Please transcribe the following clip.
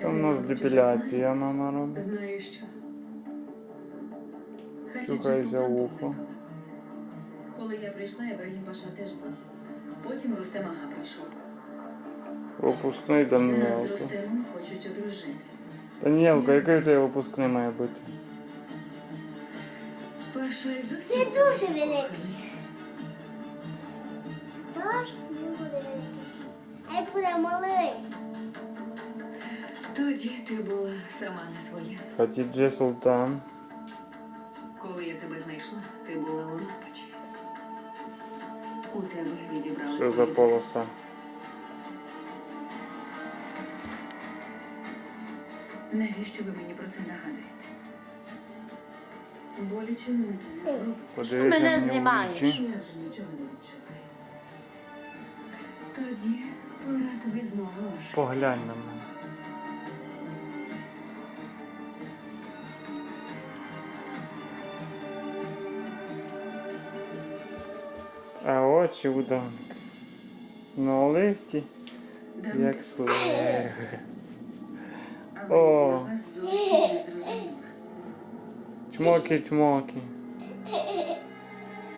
Це в нас депіляція мама робить. Знаю що. Чухається вухо. Коли я прийшла, Ібрагім Паша теж був. Потім Рустем Ага прийшов. Випускний Нас з Рустемом хочуть одружити. Даніелка, який у тебе випускний має бути? Паша й досі. Не дуже великий. Тож Тоді ти була сама не своя. Хатідже Султан. Коли я тебе знайшла, ти була у розпачі. У тебе відібрали. Що за полоса? Навіщо ви мені про це нагадуєте? Боляче мені не зробить. Подивися Мене мені в знімаєш. очі. Я вже нічого не відчуваю. Тоді пора тобі знову. Поглянь на мене. А очі. На лифті як слеги. але О. Чмоки-чмоки.